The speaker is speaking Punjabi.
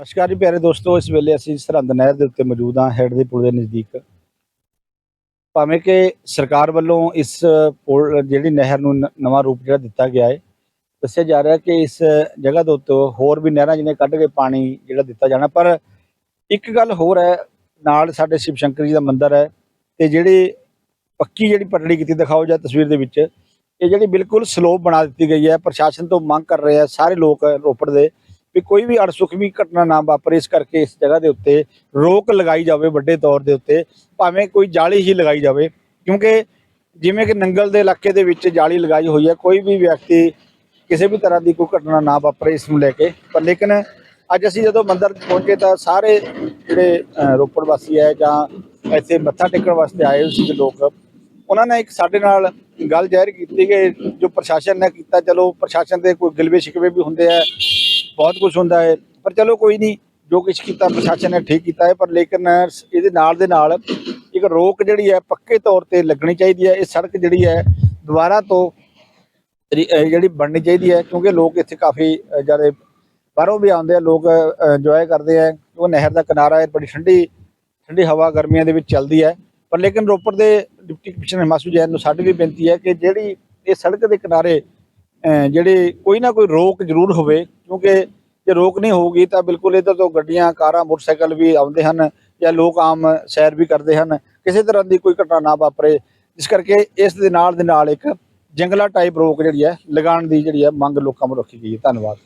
ਨਮਸਕਾਰ ਜੀ ਪਿਆਰੇ ਦੋਸਤੋ, ਇਸ ਵੇਲੇ ਅਸੀਂ ਸਰਹੰਦ ਨਹਿਰ ਦੇ ਉੱਤੇ ਮੌਜੂਦ ਹਾਂ, ਹੈਡ ਦੇ ਪੁਲ ਦੇ ਨਜ਼ਦੀਕ। ਭਾਵੇਂ ਕਿ ਸਰਕਾਰ ਵੱਲੋਂ ਇਸ ਪੁਲ, ਜਿਹੜੀ ਨਹਿਰ ਨੂੰ ਨਵਾਂ ਰੂਪ ਜਿਹੜਾ ਦਿੱਤਾ ਗਿਆ ਹੈ, ਦੱਸਿਆ ਜਾ ਰਿਹਾ ਕਿ ਇਸ ਜਗ੍ਹਾ ਦੇ ਉੱਤੇ ਹੋਰ ਵੀ ਨਹਿਰਾਂ ਜਿਹਨੇ ਕੱਢ ਕੇ ਪਾਣੀ ਜਿਹੜਾ ਦਿੱਤਾ ਜਾਣਾ, ਪਰ ਇੱਕ ਗੱਲ ਹੋਰ ਹੈ, ਨਾਲ ਸਾਡੇ ਸ਼ਿਵ ਸ਼ੰਕਰ ਜੀ ਦਾ ਮੰਦਿਰ ਹੈ, ਤੇ ਜਿਹੜੀ ਪੱਕੀ ਜਿਹੜੀ ਪਟੜੀ ਕੀਤੀ ਦਿਖਾਓ ਜਾਂ ਤਸਵੀਰ ਦੇ ਵਿੱਚ, ਇਹ ਜਿਹੜੀ ਬਿਲਕੁਲ ਸਲੋਪ ਬਣਾ ਦਿੱਤੀ ਗਈ ਹੈ, ਪ੍ਰਸ਼ਾਸਨ ਤੋਂ ਮੰਗ ਕਰ ਰਹੇ ਆ ਸਾਰੇ ਲੋਕ ਰੋਪੜ ਦੇ ਵੀ ਕੋਈ ਵੀ ਅਣਸੁਖਵੀ ਘਟਨਾ ਨਾ ਵਾਪਰੇ ਇਸ ਕਰਕੇ ਇਸ ਜਗ੍ਹਾ ਦੇ ਉੱਤੇ ਰੋਕ ਲਗਾਈ ਜਾਵੇ ਵੱਡੇ ਤੌਰ ਦੇ ਉੱਤੇ, ਭਾਵੇਂ ਕੋਈ ਜਾਲੀ ਹੀ ਲਗਾਈ ਜਾਵੇ, ਕਿਉਂਕਿ ਜਿਵੇਂ ਕਿ ਨੰਗਲ ਦੇ ਇਲਾਕੇ ਦੇ ਵਿੱਚ ਜਾਲੀ ਲਗਾਈ ਹੋਈ ਹੈ, ਕੋਈ ਵੀ ਵਿਅਕਤੀ ਕਿਸੇ ਵੀ ਤਰ੍ਹਾਂ ਦੀ ਕੋਈ ਘਟਨਾ ਨਾ ਵਾਪਰੇ ਇਸ ਨੂੰ ਲੈ ਕੇ। ਪਰ ਲੇਕਿਨ ਅੱਜ ਅਸੀਂ ਜਦੋਂ ਮੰਦਰ ਪਹੁੰਚੇ ਤਾਂ ਸਾਰੇ ਜਿਹੜੇ ਰੋਪੜ ਵਾਸੀ ਹੈ ਜਾਂ ਇੱਥੇ ਮੱਥਾ ਟੇਕਣ ਵਾਸਤੇ ਆਏ ਹੋਏ ਸੀ ਲੋਕ, ਉਹਨਾਂ ਨੇ ਇੱਕ ਸਾਡੇ ਨਾਲ ਗੱਲ ਜ਼ਾਹਿਰ ਕੀਤੀ ਕਿ ਜੋ ਪ੍ਰਸ਼ਾਸਨ ਨੇ ਕੀਤਾ, ਚਲੋ ਪ੍ਰਸ਼ਾਸਨ ਦੇ ਕੋਈ ਗਿਲਵੇ ਸ਼ਿਕਵੇ ਵੀ ਹੁੰਦੇ ਆ ਬਹੁਤ ਕੁਝ ਹੁੰਦਾ ਹੈ। ਪਰ ਚਲੋ ਕੋਈ ਨਹੀਂ ਜੋ ਕੁਝ ਕੀਤਾ ਪ੍ਰਸ਼ਾਸਨ ਨੇ ਠੀਕ ਕੀਤਾ ਹੈ ਪਰ ਲੇਕਿਨ ਇਹਦੇ ਨਾਲ ਦੇ ਨਾਲ ਇੱਕ ਰੋਕ ਜਿਹੜੀ ਹੈ ਪੱਕੇ ਤੌਰ ਤੇ ਲੱਗਣੀ ਚਾਹੀਦੀ ਹੈ। ਇਹ ਸੜਕ ਜਿਹੜੀ ਹੈ ਦੁਬਾਰਾ ਤੋਂ ਜਿਹੜੀ ਬਣਨੀ ਚਾਹੀਦੀ ਹੈ ਕਿਉਂਕਿ ਲੋਕ ਇੱਥੇ ਕਾਫੀ ਜ਼ਿਆਦਾ ਬਾਹਰੋਂ ਵੀ ਆਉਂਦੇ ਆ ਲੋਕ ਇੰਜੋਏ ਕਰਦੇ ਆ ਉਹ ਨਹਿਰ ਦਾ ਕਿਨਾਰਾ ਹੈ ਬੜੀ ਠੰਡੀ ਠੰਡੀ ਹਵਾ ਗਰਮੀਆਂ ਦੇ ਵਿੱਚ ਚੱਲਦੀ ਹੈ। ਪਰ ਲੇਕਿਨ ਰੋਪੜ ਦੇ ਡਿਪਟੀ ਕਮਿਸ਼ਨਰ ਮਾਸੂ ਜੈਨ ਨੂੰ ਸਾਡੀ ਵੀ ਬੇਨਤੀ ਹੈ ਕਿ ਜਿਹੜੀ ਇਹ ਸੜਕ ਦੇ ਕਿਨਾਰੇ ਅਹ, ਜਿਹੜੇ ਕੋਈ ਨਾ ਕੋਈ ਰੋਕ ਜ਼ਰੂਰ ਹੋਵੇ ਕਿਉਂਕਿ ਜੇ ਰੋਕ ਨਹੀਂ ਹੋਊਗੀ ਤਾਂ ਬਿਲਕੁਲ ਇੱਧਰ ਤੋਂ ਗੱਡੀਆਂ, ਕਾਰਾਂ, ਮੋਟਰਸਾਈਕਲ ਵੀ ਆਉਂਦੇ ਹਨ ਜਾਂ ਲੋਕ ਆਮ ਸੈਰ ਵੀ ਕਰਦੇ ਹਨ। ਕਿਸੇ ਤਰ੍ਹਾਂ ਦੀ ਕੋਈ ਘਟਨਾ ਨਾ ਵਾਪਰੇ। ਇਸ ਕਰਕੇ ਇਸ ਦੇ ਨਾਲ ਦੇ ਨਾਲ ਇੱਕ ਜੰਗਲਾ ਟਾਈਪ ਰੋਕ ਜਿਹੜੀ ਹੈ, ਲਗਾਉਣ ਦੀ ਜਿਹੜੀ ਹੈ ਮੰਗ ਲੋਕਾਂ ਵੱਲੋਂ ਰੱਖੀ ਗਈ ਹੈ। ਧੰਨਵਾਦ।